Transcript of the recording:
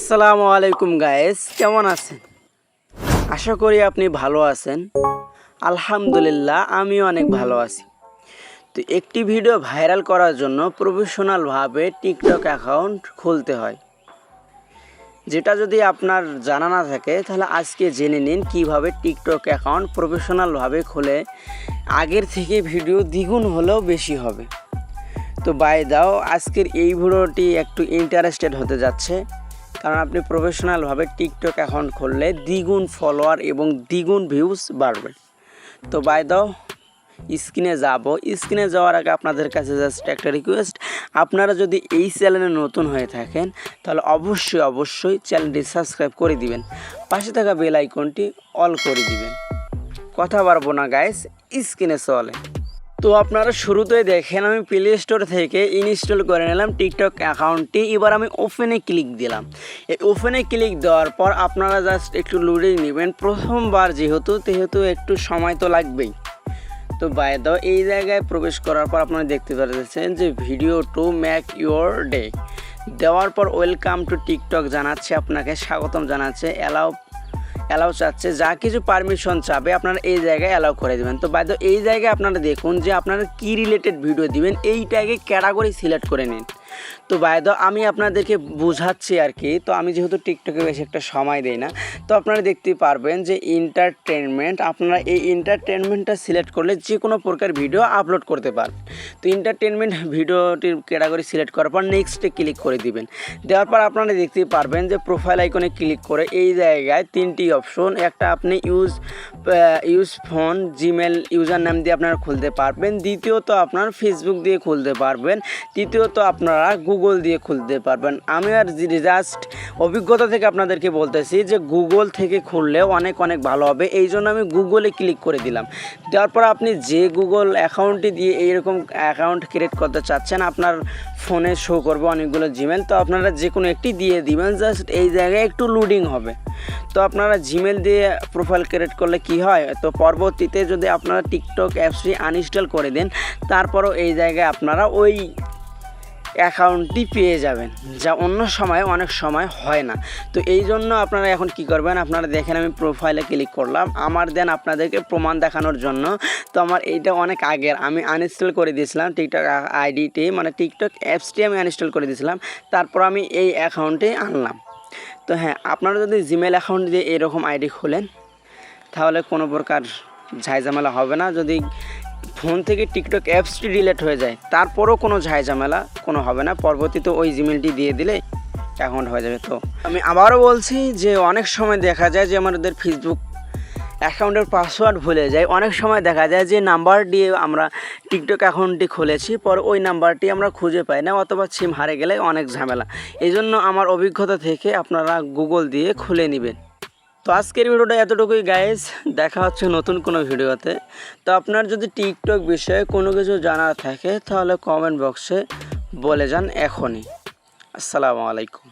আসসালামু আলাইকুম গায়েস কেমন আছেন? আশা করি আপনি ভালো আছেন। আলহামদুলিল্লাহ, আমিও অনেক ভালো আছি। তো একটি ভিডিও ভাইরাল করার জন্য প্রফেশনালভাবে টিকটক অ্যাকাউন্ট খুলতে হয়। যেটা যদি আপনার জানা না থাকে, তাহলে আজকে জেনে নিন কীভাবে টিকটক অ্যাকাউন্ট প্রফেশনালভাবে খুলে। আগের থেকে ভিডিও দ্বিগুণ হলেও বেশি হবে। তো বাই দাও আজকের এই ভিডিওটি একটু ইন্টারেস্টেড হতে যাচ্ছে। কারণ আপনি প্রফেশনালভাবে টিকটক অ্যাকাউন্ট খুললে দ্বিগুণ ফলোয়ার এবং দ্বিগুণ ভিউজ বাড়বে। তো বাই দাও স্ক্রিনে যাব। স্ক্রিনে যাওয়ার আগে আপনাদের কাছে জাস্ট একটা রিকোয়েস্ট আপনারা যদি এই চ্যানেলে নতুন হয়ে থাকেন, তাহলে অবশ্যই অবশ্যই চ্যানেলটি সাবস্ক্রাইব করে দিবেন। পাশে থাকা বেল আইকনটি অল করে দিবেন। কথা পারব না গাইস স্ক্রিনে চলে। তো আপনারা শুরুতেই দেখেন, আমি প্লে স্টোর থেকে ইনস্টল করে নিলাম টিকটক অ্যাকাউন্টটি এবার আমি ওপেনে ক্লিক দিলাম। এই ওপেনে ক্লিক দেওয়ার পর আপনারা জাস্ট একটু লুডে নেবেন। প্রথমবার যেহেতু সেহেতু একটু সময় তো লাগবেই। তো বাই দাও এই জায়গায় প্রবেশ করার পর আপনারা দেখতে পাচ্ছেন যে video to make your day দেওয়ার পর ওয়েলকাম টু টিকটক জানাচ্ছে, আপনাকে স্বাগতম জানাচ্ছে। অ্যালাউ অ্যালাউ চাচ্ছে, যা কিছু পারমিশন চাবে, আপনারা এই জায়গায় অ্যালাউ করে দেবেন। তো বাধ্য এই জায়গায় আপনারা দেখুন যে আপনারা কী রিলেটেড ভিডিও দিবেন এইটাকে ক্যাটাগরি সিলেক্ট করে নিন। তো বাধ্য আমি আপনাদেরকে বোঝাচ্ছি আর কি, তো আমি যেহেতু টিকটকে বেশি একটা সময় দিই না, তো আপনারা দেখতে পারবেন যে এন্টারটেনমেন্ট আপনারা এই এন্টারটেনমেন্টটা সিলেক্ট করলে যে কোনো প্রকার ভিডিও আপলোড করতে পারবেন। তো এন্টারটেনমেন্ট ভিডিওটির ক্যাটাগরি সিলেক্ট করার পর নেক্সটে ক্লিক করে দিবেন। দেওয়ার পর আপনারা দেখতে পারবেন যে প্রোফাইল আইকনে ক্লিক করে এই জায়গায় তিনটি অপশন একটা আপনি use use phone Gmail user নাম দিয়ে আপনারা খুলতে পারবেন। দ্বিতীয়ত আপনার ফেসবুক দিয়ে খুলতে পারবেন। তৃতীয়ত আপনারা গুগল দিয়ে খুলতে পারবেন। আমি আর জাস্ট অভিজ্ঞতা থেকে আপনাদেরকে বলতেছি যে গুগল থেকে খুললেও অনেক অনেক ভালো হবে। এই জন্য আমি গুগলে ক্লিক করে দিলাম। দেওয়ার পর আপনি যে গুগল অ্যাকাউন্টটি দিয়ে এইরকম অ্যাকাউন্ট ক্রিয়েট করতে চাচ্ছেন, আপনার ফোনে শো করবে অনেকগুলো জিমেল তো আপনারা যে কোনো একটি দিয়ে দিবেন, জাস্ট এই জায়গায় একটু লোডিং হবে। তো আপনারা জিমেল দিয়ে প্রোফাইল ক্রিয়েট করলে কি হয়? তো পরবর্তীতে যদি আপনারা টিকটক অ্যাপসটি আনইনস্টল করে দেন, তারপরও এই জায়গায় আপনারা ওই অ্যাকাউন্টটি পেয়ে যাবেন, যা অন্য সময় অনেক সময় হয় না। তো এই জন্য আপনারা এখন কি করবেন, আপনারা দেখেন আমি প্রোফাইলে ক্লিক করলাম। আমার দেন আপনাদেরকে প্রমাণ দেখানোর জন্য। তো আমার এইটা অনেক আগের, আমি আনইনস্টল করে দিয়েছিলাম টিকটক আইডিটি মানে টিকটক অ্যাপসটি আমি আনইনস্টল করে দিয়েছিলাম। তারপর আমি এই অ্যাকাউন্টে আনলাম। তো হ্যাঁ আপনারা যদি জিমেল অ্যাকাউন্ট দিয়ে এরকম আইডি খোলেন, তাহলে কোনো প্রকার ঝাইঝামেলা হবে না। যদি ফোন থেকে টিকটক অ্যাপসটি ডিলেট হয়ে যায়। তারপরও কোনো ঝাইঝামেলা, কোনো হবে না। পরবর্তীতে ওই জিমেলটি দিয়ে দিলে অ্যাকাউন্ট হয়ে যাবে। তো আমি আবারও বলছি যে অনেক সময় দেখা যায় যে আমাদের ফেসবুক অ্যাকাউন্টের পাসওয়ার্ড ভুলে যায়। অনেক সময় দেখা যায় যে নাম্বার দিয়ে আমরা টিকটক অ্যাকাউন্টটি খুলেছি, পর ওই নাম্বারটি আমরা খুঁজে পাই না অথবা সিম হারে গেলে অনেক ঝামেলা। এই জন্য আমার অভিজ্ঞতা থেকে আপনারা গুগল দিয়ে খুলে নেবেন। তো আজকের ভিডিওটা এতটুকুই গাইজ দেখা হচ্ছে নতুন কোনো ভিডিওতে। তো আপনার যদি টিকটক বিষয়ে কোনো কিছু জানা থাকে, তাহলে কমেন্ট বক্সে বলে যান এখনই। আসসালামু আলাইকুম।